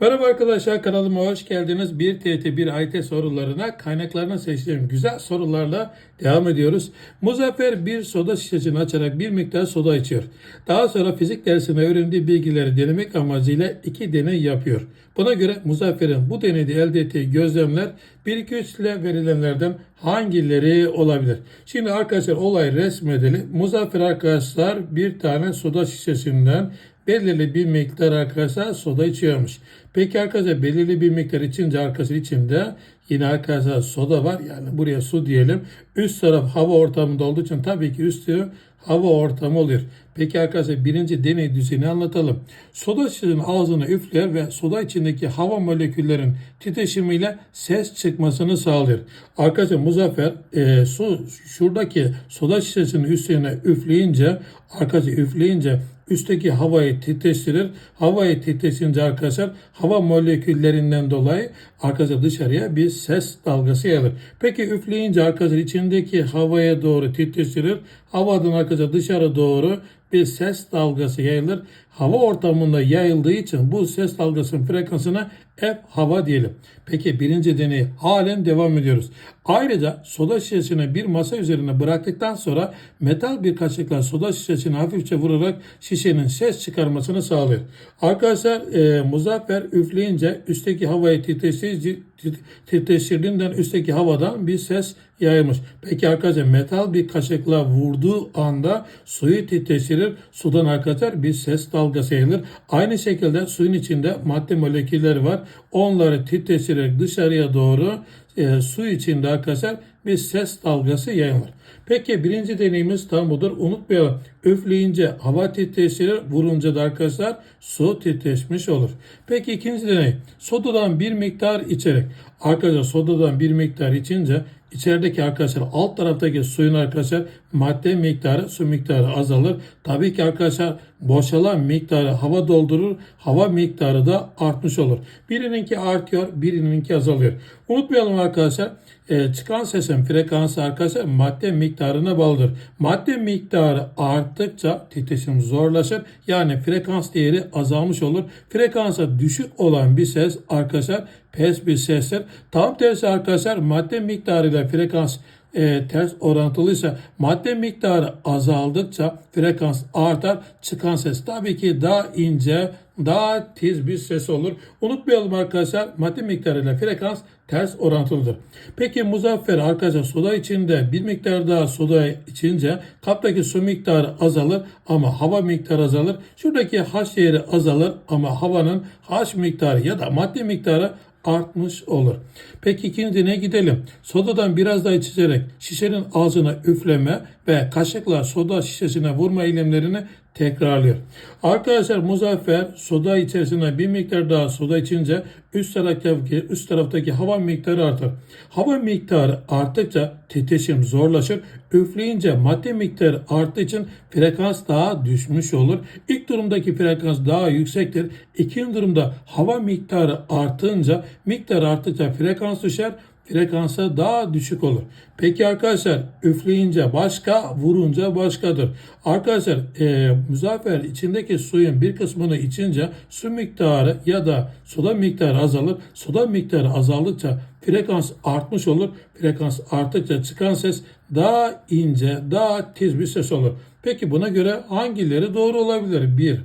Merhaba arkadaşlar kanalıma hoş geldiniz. 1 TT 1 IT sorularına kaynaklarına seçtiğim güzel sorularla devam ediyoruz. Muzaffer bir soda şişesini açarak bir miktar soda içiyor. Daha sonra fizik dersinde öğrendiği bilgileri denemek amacıyla iki deney yapıyor. Buna göre Muzaffer'in bu deneyde elde ettiği gözlemler 1 2 3 ile verilenlerden hangileri olabilir? Şimdi arkadaşlar olay resmedelim. Muzaffer arkadaşlar bir tane soda şişesinden belirli bir miktar arkadaşlar soda içiyormuş. Peki arkadaşlar belirli bir miktar içince arkadaşlar içinde yine arkadaşlar soda var. Yani buraya su diyelim. Üst taraf hava ortamında olduğu için tabii ki üstü hava ortamı oluyor. Peki arkadaşlar birinci deney düzeyini anlatalım. Soda şişesinin ağzına üfler ve soda içindeki hava moleküllerin titreşimiyle ses çıkmasını sağlıyor. Arkadaşlar Muzaffer e, su şuradaki soda şişesinin üstüne üfleyince arkadaşlar üfleyince üstteki havayı titreştirir. Havayı titreşince arkadaşlar hava moleküllerinden dolayı arkadaşlar dışarıya bir ses dalgası yayılır. Peki üfleyince arkadaşlar içindeki havaya doğru titreştirir. Havadan arkadaşlar dışarı doğru bir ses dalgası yayılır. Hava ortamında yayıldığı için bu ses dalgasının frekansına F hava diyelim. Peki birinci deney halen devam ediyoruz. Ayrıca soda şişesini bir masa üzerine bıraktıktan sonra metal bir kaşıkla soda şişesini hafifçe vurarak şişenin ses çıkarmasını sağlıyor. Arkadaşlar e, Muzaffer üfleyince üstteki havayı titreştirdiğinden üstteki havadan bir ses yayılmış. Peki arkadaşlar metal bir kaşıkla vurduğu anda suyu titreştirir. Sudan arkadaşlar bir ses dalgası yayılır. Aynı şekilde suyun içinde madde molekülleri var. Onları titreştirerek dışarıya doğru e, su içinde arkadaşlar bir ses dalgası yayılır. Peki birinci deneyimiz tam budur. Unutmayalım. Üfleyince hava titreşir, vurunca da arkadaşlar su titreşmiş olur. Peki ikinci deney. Sodadan bir miktar içerek. Arkadaşlar sodadan bir miktar içince içerideki arkadaşlar alt taraftaki suyun arkadaşlar madde miktarı su miktarı azalır. Tabii ki arkadaşlar boşalan miktarı hava doldurur. Hava miktarı da artmış olur. Birininki artıyor, birininki azalıyor. Unutmayalım arkadaşlar e, çıkan sesin frekansı arkadaşlar madde miktarına bağlıdır. Madde miktarı arttıkça titreşim zorlaşır. Yani frekans değeri azalmış olur. Frekansa düşük olan bir ses arkadaşlar pes bir sestir. Tam tersi arkadaşlar madde miktarıyla frekans e, ters orantılıysa madde miktarı azaldıkça frekans artar. Çıkan ses tabii ki daha ince, daha tiz bir ses olur. Unutmayalım arkadaşlar madde miktarıyla frekans ters orantılıdır. Peki Muzaffer arkadaşlar soda içinde bir miktar daha soda içince kaptaki su miktarı azalır ama hava miktarı azalır. Şuradaki H değeri azalır ama havanın H miktarı ya da madde miktarı artmış olur. Peki ikinci ne gidelim. Sodadan biraz daha içerek şişenin ağzına üfleme ve kaşıkla soda şişesine vurma eylemlerini tekrarlıyor. Arkadaşlar Muzaffer soda içerisine bir miktar daha soda içince üst taraftaki, üst taraftaki hava miktarı artar. Hava miktarı arttıkça titreşim zorlaşır. Üfleyince madde miktarı arttığı için frekans daha düşmüş olur. İlk durumdaki frekans daha yüksektir. İkinci durumda hava miktarı artınca miktar arttıkça frekans düşer frekansa daha düşük olur. Peki arkadaşlar üfleyince başka, vurunca başkadır. Arkadaşlar e, Muzaffer içindeki suyun bir kısmını içince su miktarı ya da soda miktarı azalır. Soda miktarı azaldıkça frekans artmış olur. Frekans arttıkça çıkan ses daha ince, daha tiz bir ses olur. Peki buna göre hangileri doğru olabilir? Bir.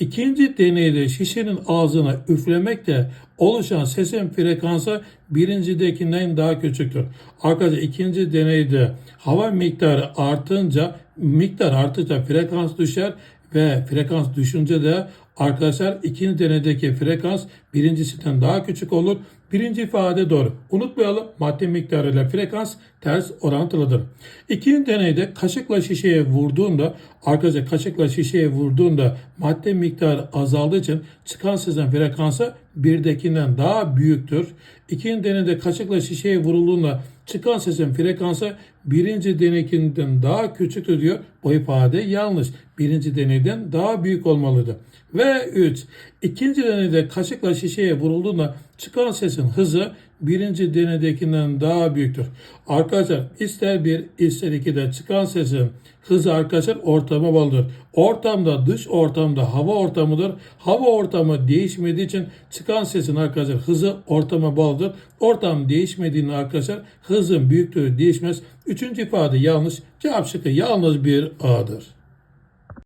İkinci deneyde şişenin ağzına üflemekle oluşan sesin frekansı birincidekinden daha küçüktür. Arkadaşlar ikinci deneyde hava miktarı artınca miktar arttıkça frekans düşer ve frekans düşünce de arkadaşlar ikinci deneydeki frekans birincisinden daha küçük olur. Birinci ifade doğru. Unutmayalım madde miktarıyla frekans ters orantılıdır. İkinci deneyde kaşıkla şişeye vurduğunda arkadaşlar kaşıkla şişeye vurduğunda madde miktarı azaldığı için çıkan sesin frekansı birdekinden daha büyüktür. İkinci deneyde kaşıkla şişeye vurulduğunda çıkan sesin frekansı birinci denekinden daha küçüktür diyor. Bu ifade yanlış. Birinci deneyden daha büyük olmalıdır. Ve 3. İkinci deneyde kaşıkla şişeye vurulduğunda çıkan sesin hızı birinci deneydekinden daha büyüktür. Arkadaşlar ister bir ister iki de çıkan sesin hızı arkadaşlar ortama bağlıdır. Ortamda dış ortamda hava ortamıdır. Hava ortamı değişmediği için çıkan sesin arkadaşlar hızı ortama bağlıdır. Ortam değişmediğinde arkadaşlar hızın büyüklüğü değişmez. Üçüncü ifade yanlış. Cevap şıkkı yalnız bir A'dır.